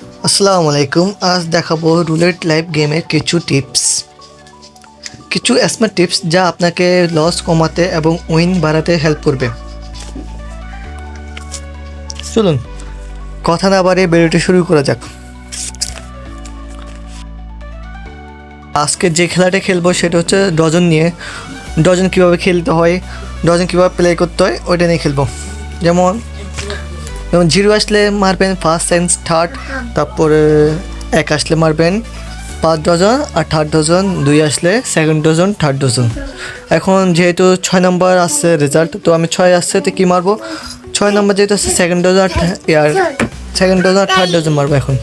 আসসালামু আলাইকুম। আজ দেখাবো রুলেট লাইভ গেমের কিছু টিপস। কিছু স্মার্ট টিপস যা আপনাকে লস কমাতে এবং উইন বাড়াতে হেল্প করবে। চলুন, কথা না বাড়িয়ে বেরোতে শুরু করা যাক। আজকে যে খেলাটা খেলব সেটা হচ্ছে ডজন নিয়ে। ডজন কীভাবে খেলতে হয়, ডজন কীভাবে প্লে করতে হয়, ওইটা নিয়ে খেলব। যেমন যেমন জিরো আসলে মারবেন ফার্স্ট সেন্স থার্ড তারপরে এক আসলে মারবেন পাঁচ ডজন আর থার্ড ডজন দুই আসলে সেকেন্ড ডজন থার্ড ডজন এখন যেহেতু ছয় নম্বর আসছে রেজাল্ট তো আমি ছয় আসছে, তো কী মারবো? ছয় নম্বর যেহেতু আসছে সেকেন্ড ডজন আর ইয়ার সেকেন্ড ডজন আর থার্ড ডজন মারবো এখন।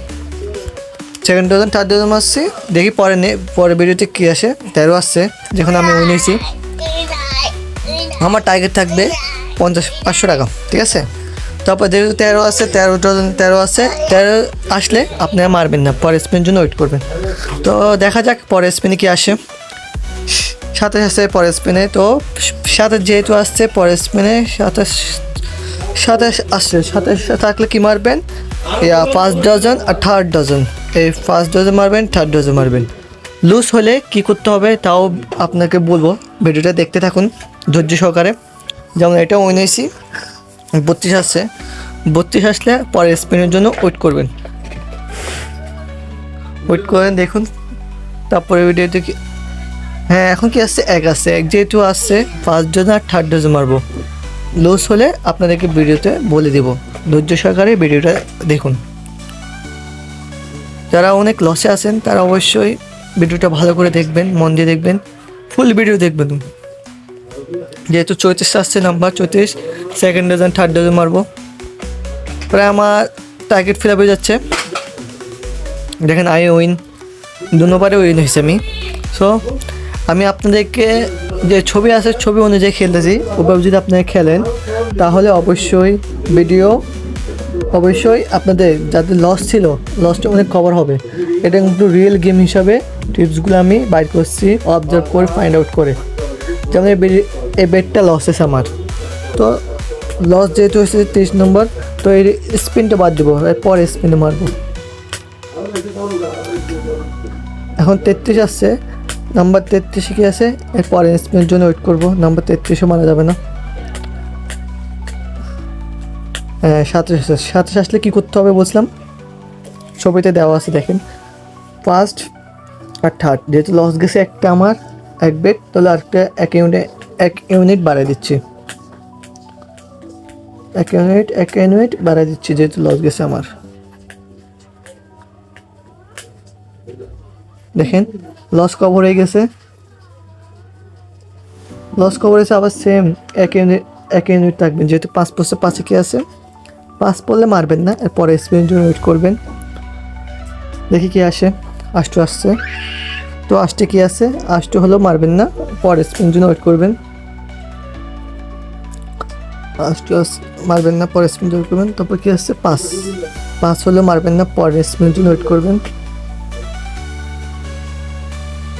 সেকেন্ড ডজন থার্ড ডজন মারছি, দেখি পরে নে পরে ভিডিওতে কী আসে। তেরো আসছে, যখন আমি উইন হয়েছি। আমার টার্গেট থাকবে পঞ্চাশ, পাঁচশো টাকা, ঠিক আছে? তারপর যেহেতু তেরো আছে, তেরো ডজন তেরো আছে, তেরো আসলে আপনারা মারবেন না, পরের স্পিনের জন্য ওয়েট করবেন। তো দেখা যাক পরের স্পিনে কি আসে। সাতাশ আসছে পরের স্পিনে তো সাতাশ যেহেতু আসছে পরের স্পিনে সাতাশ সাতাশ আসছে, সাতাশ থাকলে কি মারবেন? ইয়া ফার্স্ট ডজন আর থার্ড ডজন এই ফার্স্ট ডজন মারবেন থার্ড ডজন মারবেন। লুজ হলে কি করতে হবে তাও আপনাকে বলব, ভিডিওটা দেখতে থাকুন, ধৈর্য সহকারে। যেমন এটা উইন হয়েছি। বত্রিশ আসছে। বত্রিশ আসলে পরের স্পিনের জন্য ওয়েট করবেন। ওয়েট করেন, দেখুন। তারপরে ভিডিওতে কি হ্যাঁ এখন কি আসছে? এক আসছে। এক যেহেতু আসছে ফার্স্ট ডোজ আর থার্ড ডোজ মারবো। লুজ হলে আপনাদেরকে ভিডিওতে বলে দিব। ধৈর্য সহকারে ভিডিওটা দেখুন। যারা অনেক লসে আছেন, তারা অবশ্যই ভিডিওটা ভালো করে দেখবেন, মন দিয়ে দেখবেন। ফুল ভিডিও দেখবেন। যেহেতু চৌত্রিশ আসছে নাম্বার চৌত্রিশ সেকেন্ড ডজন থার্ড ডজন মারবো। প্রায় আমার টার্গেট ফিল আপ হয়ে যাচ্ছে। দেখেন আই উইন দুবারে উইন হয়েছে আমি। সো আমি আপনাদেরকে যে ছবি আছে, ছবি অনুযায়ী খেলতেছি, ওভাবে যদি আপনারা খেলেন, তাহলে অবশ্যই ভিডিও অবশ্যই আপনাদের যাদের লস ছিল লসটা অনেক কভার হবে। এটা কিন্তু রিয়েল গেম হিসাবে টিপসগুলো আমি বাইর করছি অবজার্ভ করে ফাইন্ড আউট করে। যেমন এই বেডটা লসেস আমার। তো লস যেহেতু হয়েছে তিরিশ নম্বর, তো এই স্পিনটা বাদ দেবো পরে স্পিনে মারবো। এখন তেত্রিশ আসছে নাম্বার তেত্রিশে কি আছে? এর পরে স্পিনের জন্য ওয়েট করব নাম্বার তেত্রিশও মারা যাবে না। হ্যাঁ সাতাশ সাতাশ আসলে কী করতে হবে বলছিলাম? ছবিতে দেওয়া আছে, দেখেন। ফার্স্ট আর থার্ড যেহেতু লস গেছে একটা আমার এক বেড তাহলে আরেকটা এক ইউনিট এক ইউনিট বাড়াই দিচ্ছি। এক ইউনিট এক ইউনিট বাড়াই দিচ্ছি, যেহেতু লস গেছে আমার। দেখেন লস কভার হয়ে গেছে। লস কভার হয়েছে আবার সেম এক ইউনিট এক ইউনিট থাকবেন যেহেতু পাঁচ পড়ছে পাঁচে কি আছে? পাঁচ পড়লে মারবেন না, এরপরে স্পিনের জন্য ওয়েট করবেন। দেখি কি আসে আষ্টু আসছে তো আষ্টে কি আছে? আষ্টু হলেও মারবেন না, পরে স্পিনের জন্য ওয়েট করবেন। আষ্টু আস- মারবেন না, পরে স্পিন ওয়েট করবেন। তারপর কি আসছে পাঁচ। পাঁচ হলেও মারবেন না, পরে স্পিনের জন্য ওয়েট করবেন।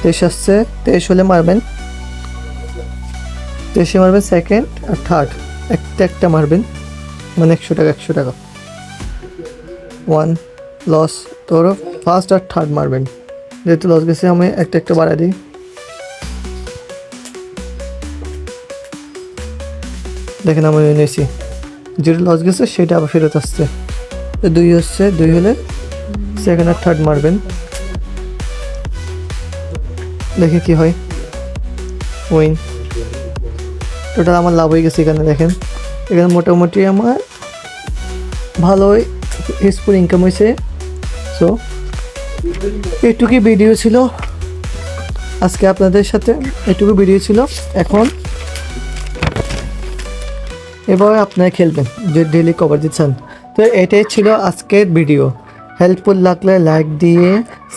তেইশ আসছে, তেইশ হলে মারবেন। তেইশে মারবেন সেকেন্ড আর থার্ড একটা একটা মারবেন। মানে একশো টাকা একশো টাকা। ওয়ান লস তোর ফার্স্ট আর থার্ড মারবেন। যেহেতু লস গেছে, আমি একটা একটা বাড়াই দিই। দেখেন আমি নিয়েছি। যেটা লস গেছে, সেটা আবার ফেরত আসছে। দুই হচ্ছে, দুই হলে সেকেন্ড আর থার্ড মারবেন। দেখে কি হয়। উইন টোটাল আমার লাভ হয়ে গেছে এখানে, দেখেন। এখানে মোটামুটি আমার ভালোই হিসফুল ইনকাম হয়েছে। সো এটুকুই ভিডিও ছিল আজকে আপনাদের সাথে, এটুকু ভিডিও ছিল। এখন এবার আপনারা খেলবেন, যে ডেলি কভার দিচ্ছেন। তো এটাই ছিল আজকের ভিডিও। হেল্পফুল লাগলে লাইক দিয়ে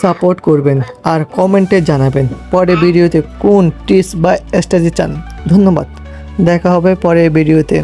সাপোর্ট করবেন আর কমেন্টে জানাবেন পরে ভিডিওতে কোন টিপস বা স্ট্র্যাটেজি চান। ধন্যবাদ। দেখা হবে পরে ভিডিওতে।